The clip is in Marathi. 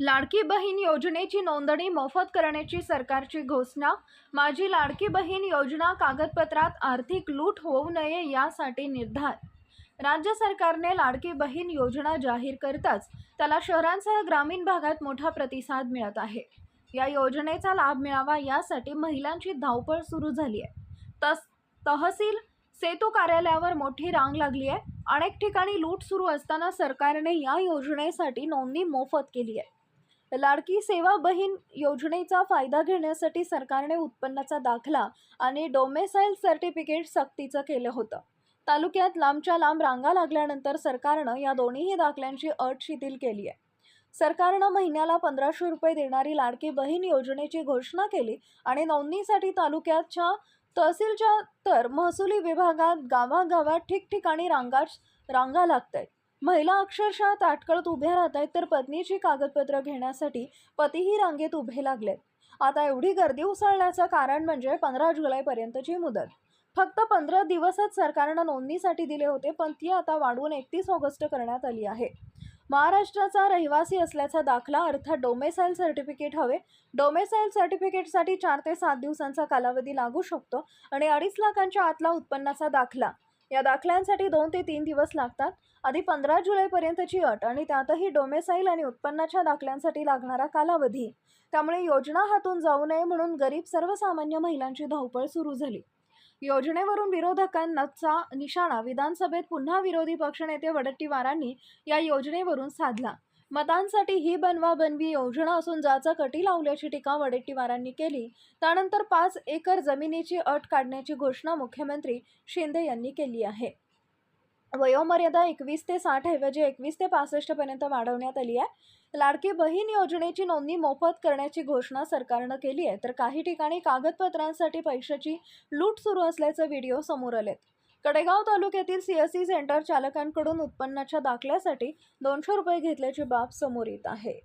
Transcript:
लाडकी बहीण योजनेची नोंदणी मोफत करण्याची सरकारची घोषणा. माझी लाडकी बहीण योजना कागदपत्रात आर्थिक लूट होऊ नये यासाठी निर्धार. राज्य सरकारने लाडकी बहीण योजना जाहीर करताच त्याला शहरांसह ग्रामीण भागात मोठा प्रतिसाद मिळत आहे. या योजनेचा लाभ मिळावा यासाठी महिलांची धावपळ सुरू झाली आहे. तस तहसील सेतू कार्यालयावर मोठी रांग लागली आहे. अनेक ठिकाणी लूट सुरू असताना सरकारने या योजनेसाठी नोंदणी मोफत केली आहे. लाडकी सेवा बहीण योजनेचा फायदा घेण्यासाठी सरकारने उत्पन्नाचा दाखला आणि डोमेसाईल सर्टिफिकेट सक्तीचं केलं होतं. तालुक्यात लांबच्या लांब रांगा लागल्यानंतर सरकारनं या दोन्हीही दाखल्यांची अट शिथिल केली आहे. सरकारनं महिन्याला पंधराशे रुपये देणारी लाडकी बहीण योजनेची घोषणा केली आणि नोंदणीसाठी तालुक्याच्या तहसीलच्या तर महसुली विभागात गावागावात ठिकठिकाणी रांगा रांगा लागत आहेत महिला अक्षरशः ताटकळत उभ्या राहत आहेत तर पत्नीची कागदपत्र घेण्यासाठी पतीही रांगेत उभे लागलेत. आता एवढी गर्दी उसळण्याचं कारण म्हणजे पंधरा जुलैपर्यंतची मुदत. फक्त पंधरा दिवसच सरकारनं नोंदणीसाठी दिले होते पण ती आता वाढवून एकतीस ऑगस्ट करण्यात आली आहे. महाराष्ट्राचा रहिवासी असल्याचा दाखला अर्थात डोमेसाईल सर्टिफिकेट हवे. डोमेसाईल सर्टिफिकेटसाठी चार ते सात दिवसांचा कालावधी लागू शकतो आणि अडीच लाखांच्या आतला उत्पन्नाचा दाखला. या दाखल्यांसाठी दोन ते तीन दिवस लागतात. आधी पंधरा जुलैपर्यंतची अट आणि त्यातही डोमेसाईल आणि उत्पन्नाच्या दाखल्यांसाठी लागणारा कालावधी. त्यामुळे योजना हातून जाऊ नये म्हणून गरीब सर्वसामान्य महिलांची धावपळ सुरू झाली. योजनेवरून विरोधकांचा निशाणा विधानसभेत पुन्हा विरोधी पक्षनेते वडट्टीवारांनी या योजनेवरून साधला. मतांसाठी ही बनवा बनवी योजना असून ज्याचा कटी लावल्याची टीका वडेट्टीवारांनी केली. त्यानंतर पाच एकर जमिनीची अट काढण्याची घोषणा मुख्यमंत्री शिंदे यांनी केली आहे. वयोमर्यादा एकवीस ते साठ ऐवजी एकवीस ते पासष्ट पर्यंत वाढवण्यात आली आहे. लाडकी बहीण योजनेची नोंदणी मोफत करण्याची घोषणा सरकारनं केली आहे. तर काही ठिकाणी कागदपत्रांसाठी पैशाची लूट सुरू असल्याचे व्हिडिओ समोर आलेत. कडेगाव तालुक्यातील सीएससी सेंटर चालकांकडून उत्पन्नाच्या दाखल्यासाठी दोनशे रुपये घेतल्याची बाब समोर येत आहे.